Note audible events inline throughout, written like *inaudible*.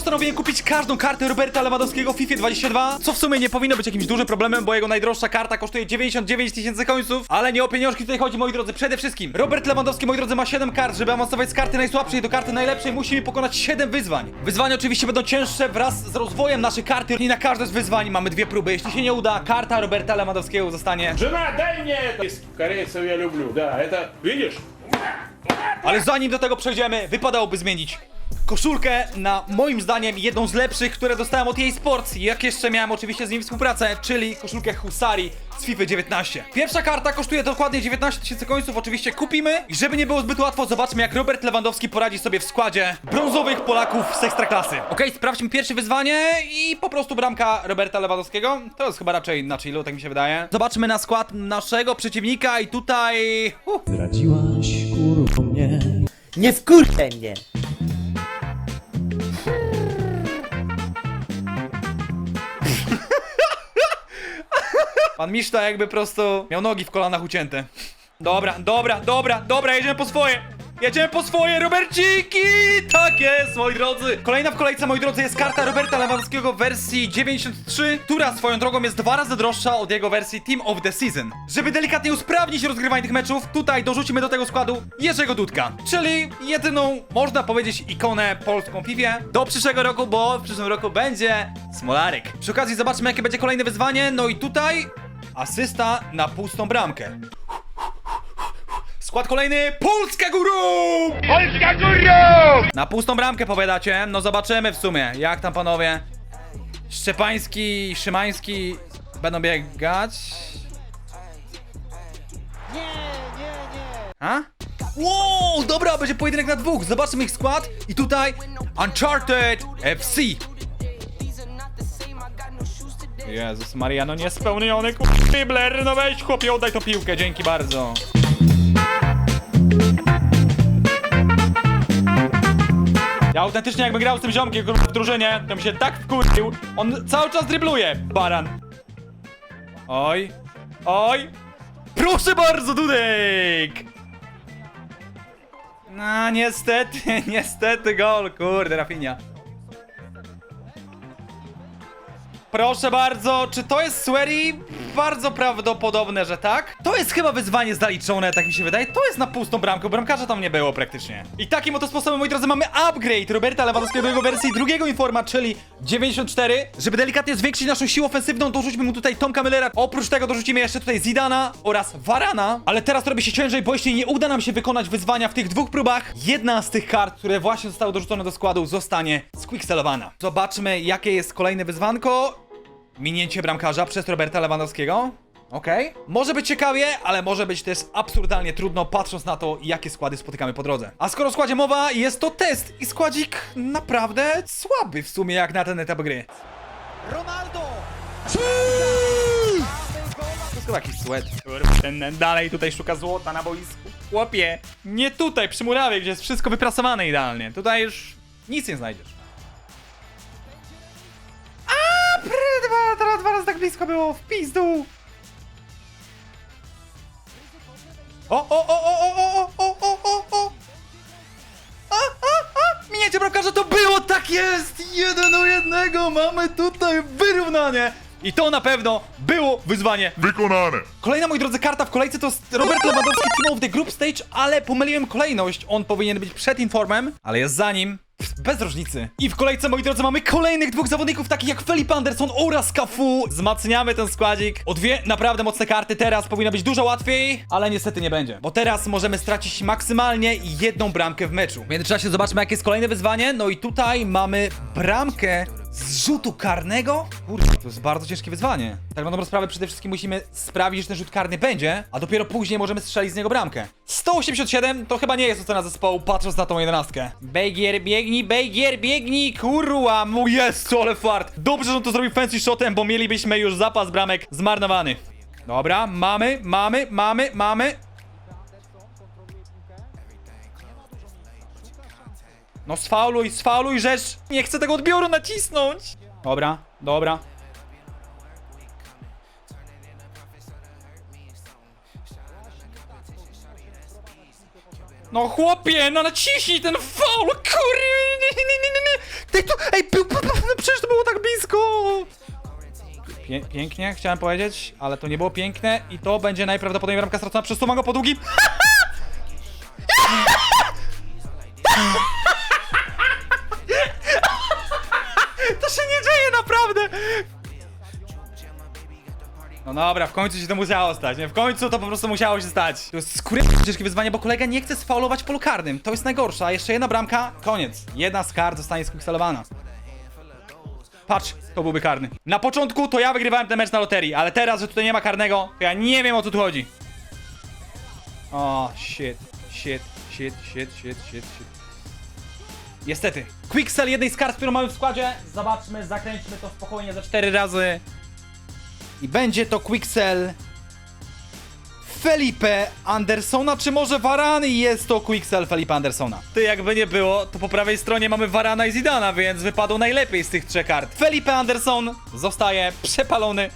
postanowiłem kupić każdą kartę Roberta Lewandowskiego w FIFA 22, co w sumie nie powinno być jakimś dużym problemem, bo jego najdroższa karta kosztuje 99 tysięcy końców, ale nie o pieniążki tutaj chodzi, moi drodzy. Przede wszystkim Robert Lewandowski, moi drodzy, ma 7 kart, żeby awansować z karty najsłabszej do karty najlepszej, musimy pokonać 7 wyzwań. Wyzwania oczywiście będą cięższe wraz z rozwojem naszej karty i na każde z wyzwań mamy dwie próby. Jeśli się nie uda, karta Roberta Lewandowskiego zostanie Жена, дай мне это! Из Корейцев я люблю, да, это, видишь? Ale zanim do tego przejdziemy, wypadałoby zmienić koszulkę na moim zdaniem jedną z lepszych, które dostałem od jej Sports, jak jeszcze miałem oczywiście z nim współpracę, czyli koszulkę Husari z FIFA 19. Pierwsza karta kosztuje dokładnie 19 tysięcy końców, oczywiście kupimy i żeby nie było zbyt łatwo, zobaczmy jak Robert Lewandowski poradzi sobie w składzie brązowych Polaków z Ekstraklasy. Okej, sprawdźmy pierwsze wyzwanie i po prostu bramka Roberta Lewandowskiego. To jest chyba raczej na chillu, tak mi się wydaje. Zobaczmy na skład naszego przeciwnika i tutaj... Uh, Zdradziłaś kurwa mnie Nie wkurwaj mnie! Pan Miszta jakby prosto miał nogi w kolanach ucięte. Dobra, dobra, dobra, dobra, jedziemy po swoje! Jedziemy po swoje, Roberciki! Tak jest, moi drodzy! Kolejna w kolejce, moi drodzy, jest karta Roberta Lewandowskiego w wersji 93, która swoją drogą jest dwa razy droższa od jego wersji Team of the Season. Żeby delikatnie usprawnić rozgrywanie tych meczów, tutaj dorzucimy do tego składu Jerzego Dudka, czyli jedyną, można powiedzieć, ikonę polską FIFA do przyszłego roku, bo w przyszłym roku będzie Smolarek. Przy okazji zobaczmy, jakie będzie kolejne wyzwanie, no i tutaj asysta na pustą bramkę. Skład kolejny Polska Górą! Polska górą! Na pustą bramkę powiadacie? No zobaczymy w sumie, jak tam panowie Szczepański i Szymański będą biegać. Nie, nie, nie. A? Wow, dobra, będzie pojedynek na dwóch. Zobaczmy ich skład. I tutaj Uncharted FC. Jezus Maria, no niespełniony k***bler, no weź chłopie, oddaj tą piłkę, dzięki bardzo. Ja autentycznie jakbym grał z tym ziomkiem kurwa, w drużynie, to bym się tak wkurzył. On cały czas dribluje, baran. Oj, oj. Proszę bardzo, Dudek! No, niestety, *laughs* niestety gol, kurde, Rafinha. Proszę bardzo, czy to jest Swery? Bardzo prawdopodobne, że tak. To jest chyba wyzwanie zaliczone, tak mi się wydaje. To jest na pustą bramkę, bramkarza tam nie było praktycznie. I takim oto sposobem, moi drodzy, mamy upgrade Roberta Lewandowskiego do jego wersji drugiego informa, czyli 94. Żeby delikatnie zwiększyć naszą siłę ofensywną, dorzućmy mu tutaj Tomka Millera. Oprócz tego dorzucimy jeszcze tutaj Zidana oraz Varana. Ale teraz robi się ciężej, bo jeśli nie uda nam się wykonać wyzwania w tych dwóch próbach, jedna z tych kart, które właśnie zostały dorzucone do składu, zostanie squickselowana. Zobaczmy, jakie jest kolejne wyzwanko. Minięcie bramkarza przez Roberta Lewandowskiego. Okej. Może być ciekawie, ale może być też absurdalnie trudno, patrząc na to, jakie składy spotykamy po drodze. A skoro o składzie mowa, jest to test i składzik naprawdę słaby w sumie jak na ten etap gry. Ronaldo! Wszystko jakiś sweat. Kurwa, ten dalej tutaj szuka złota na boisku. Chłopie, nie tutaj przy murawie, gdzie jest wszystko wyprasowane idealnie. Tutaj już nic nie znajdziesz. Blisko było, w pizdu. O, o, o, o, o, o, o, o, o, o. A, a, a! Minięcie bramkarza to było, tak jest! Jeden do jednego, mamy tutaj wyrównanie! I to na pewno było wyzwanie Wykonane. Kolejna, moi drodzy, karta w kolejce to jest Robert Lewandowski Team of the Group Stage, ale pomyliłem kolejność. On powinien być przed informem, ale jest za nim. Bez różnicy. I w kolejce, moi drodzy, mamy kolejnych dwóch zawodników, takich jak Felipe Anderson oraz Cafu. Wzmacniamy ten składzik. O dwie naprawdę mocne karty. Teraz powinno być dużo łatwiej, ale niestety nie będzie. Bo teraz możemy stracić maksymalnie jedną bramkę w meczu. W międzyczasie zobaczmy, jakie jest kolejne wyzwanie. No i tutaj mamy bramkę z rzutu karnego? Kurde, to jest bardzo ciężkie wyzwanie. Tak na dobrą sprawę przede wszystkim musimy sprawić, że ten rzut karny będzie, a dopiero później możemy strzelić z niego bramkę. 187 to chyba nie jest ocena zespołu, patrząc na tą jedenastkę. Bejgier, biegnij, Bejgier, biegnij, kurwa, mój jest, ale fart. Dobrze, że on to zrobił fancy shotem, bo mielibyśmy już zapas bramek zmarnowany. Dobra, mamy, mamy, mamy, mamy. No sfauluj, sfauluj rzecz! Nie chcę tego odbioru nacisnąć! Dobra, dobra. No chłopie, no naciśnij ten faul, kurwa! to, ej, no przecież to było tak blisko! Pię pięknie, chciałem powiedzieć, ale to nie było piękne i to będzie najprawdopodobniej bramka stracona przez Tomago po długim... *laughs* No dobra, w końcu się to musiało stać, nie? W końcu to po prostu musiało się stać. To jest skóry ciężkie wyzwanie, bo kolega nie chce sfaulować polu karnym. To jest najgorsze, a jeszcze jedna bramka, koniec. Jedna z kart zostanie skwikselowana. Patrz, to byłby karny. Na początku to ja wygrywałem ten mecz na loterii, ale teraz, że tutaj nie ma karnego, to ja nie wiem o co tu chodzi. O, shit, shit, shit, shit, shit, shit, shit. Niestety. Quicksell jednej z kart, którą mamy w składzie. Zobaczmy, zakręćmy to spokojnie za cztery razy. I będzie to Quicksell Felipe Andersona, czy może Varane i jest to Quicksell Felipe Andersona. Ty jakby nie było, to po prawej stronie mamy Varana i Zidana, więc wypadł najlepiej z tych trzech kart. Felipe Anderson zostaje przepalony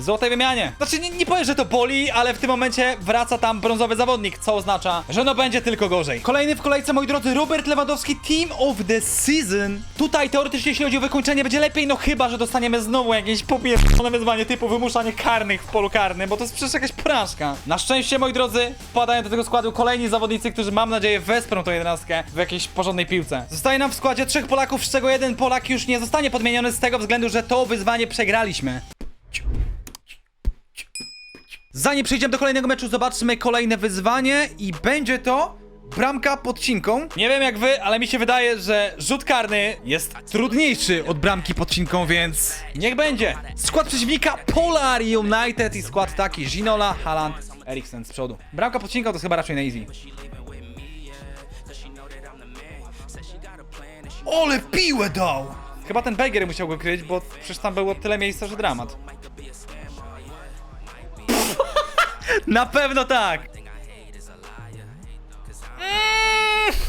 złotej wymianie. Znaczy, nie, nie powiem, że to boli, ale w tym momencie wraca tam brązowy zawodnik, co oznacza, że no będzie tylko gorzej. Kolejny w kolejce, moi drodzy, Robert Lewandowski, Team of the Season. Tutaj teoretycznie, jeśli chodzi o wykończenie, będzie lepiej, no chyba, że dostaniemy znowu jakieś popierdolone wyzwanie typu wymuszanie karnych w polu karnym, bo to jest przecież jakaś porażka. Na szczęście, moi drodzy, wpadają do tego składu kolejni zawodnicy, którzy mam nadzieję wesprą tą jedenastkę w jakiejś porządnej piłce. Zostaje nam w składzie trzech Polaków, z czego jeden Polak już nie zostanie podmieniony z tego względu, że to wyzwanie przegraliśmy. Zanim przejdziemy do kolejnego meczu, zobaczmy kolejne wyzwanie i będzie to bramka podcinką. Nie wiem jak wy, ale mi się wydaje, że rzut karny jest trudniejszy od bramki podcinką, więc niech będzie. Skład przeciwnika Polar United i skład taki Ginola, Haaland, Eriksen z przodu. Bramka podcinką to jest chyba raczej na easy. Ole piłę dał! Chyba ten Bejger musiał go kryć, bo przecież tam było tyle miejsca, że dramat. Na pewno tak!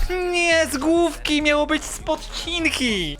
Mm, nie, z główki miało być z podcinki!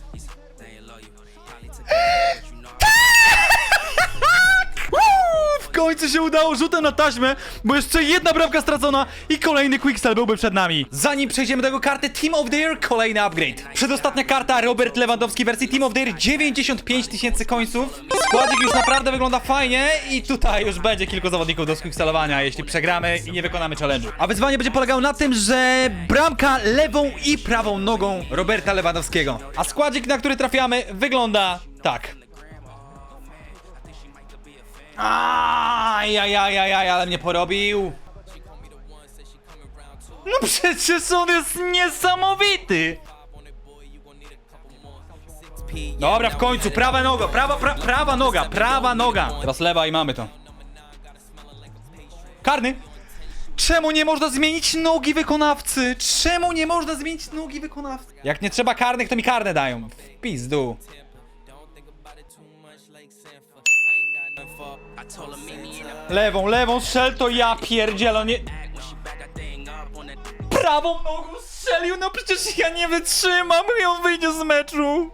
Końcu się udało rzutem na taśmę, bo jeszcze jedna bramka stracona i kolejny quicksell byłby przed nami. Zanim przejdziemy do jego karty Team of the Year, kolejny upgrade. Przedostatnia karta Robert Lewandowski wersji Team of the Year 95 tysięcy końców. Składzik już naprawdę wygląda fajnie i tutaj już będzie kilku zawodników do squicksellowania, jeśli przegramy i nie wykonamy challenge'u. A wyzwanie będzie polegało na tym, że bramka lewą i prawą nogą Roberta Lewandowskiego. A składzik, na który trafiamy, wygląda tak. Ajajajajaj, ale mnie porobił. No przecież on jest niesamowity. Dobra, w końcu, prawa noga, prawa, pra, prawa noga, prawa noga. Teraz lewa i mamy to. Karny. Czemu nie można zmienić nogi wykonawcy? Czemu nie można zmienić nogi wykonawcy? Jak nie trzeba karnych, to mi karne dają. W pizdu. Lewą, lewą strzel to ja pierdzielę, nie... Prawą nogą strzelił, no przecież ja nie wytrzymam i on wyjdzie z meczu.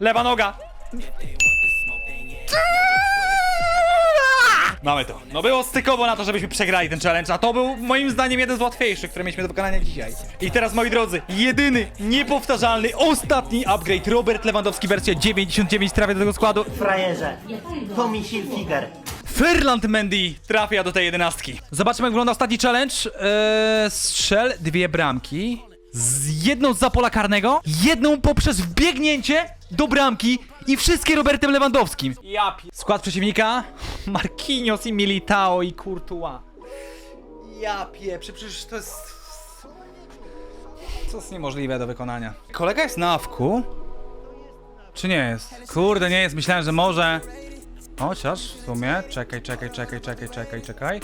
Lewa noga. Mamy to. No było stykowo na to, żebyśmy przegrali ten challenge, a to był moim zdaniem jeden z łatwiejszych, które mieliśmy do wykonania dzisiaj. I teraz, moi drodzy, jedyny, niepowtarzalny, ostatni upgrade. Robert Lewandowski, wersja 99 trafia do tego składu. frajerze. Tommy Hilfiger. Ferland Mendy trafia do tej jedenastki. Zobaczmy, jak wygląda ostatni challenge. Eee, strzel dwie bramki. Z jedną z pola karnego, jedną poprzez wbiegnięcie do bramki i wszystkie Robertem Lewandowskim. Ja pie... Skład przeciwnika *laughs* Marquinhos i Militao i Courtois. Ja pieprzę, przecież to jest... To jest niemożliwe do wykonania. Kolega jest na awku? Czy nie jest? Kurde, nie jest. Myślałem, że może... Chociaż w sumie. Czekaj, czekaj, czekaj, czekaj, czekaj, czekaj.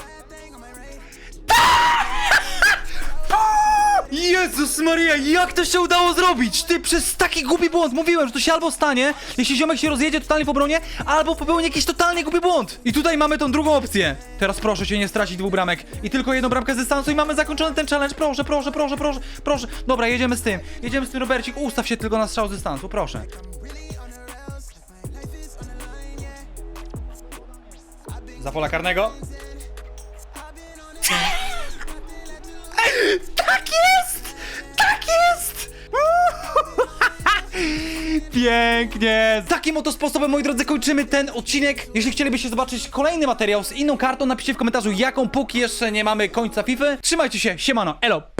Jezus Maria, jak to się udało zrobić? Ty przez taki głupi błąd mówiłem, że to się albo stanie, jeśli ziomek się rozjedzie totalnie w obronie, albo popełni jakiś totalnie głupi błąd. I tutaj mamy tą drugą opcję. Teraz proszę cię nie stracić dwóch bramek i tylko jedną bramkę z dystansu i mamy zakończony ten challenge. Proszę, proszę, proszę, proszę, proszę. Dobra, jedziemy z tym. Jedziemy z tym, Robercik. Ustaw się tylko na strzał z dystansu, proszę. Za pola karnego. Tak Pięknie! Takim oto sposobem, moi drodzy, kończymy ten odcinek. Jeśli chcielibyście zobaczyć kolejny materiał z inną kartą, napiszcie w komentarzu, jaką póki jeszcze nie mamy końca FIFA. Trzymajcie się, siemano, elo!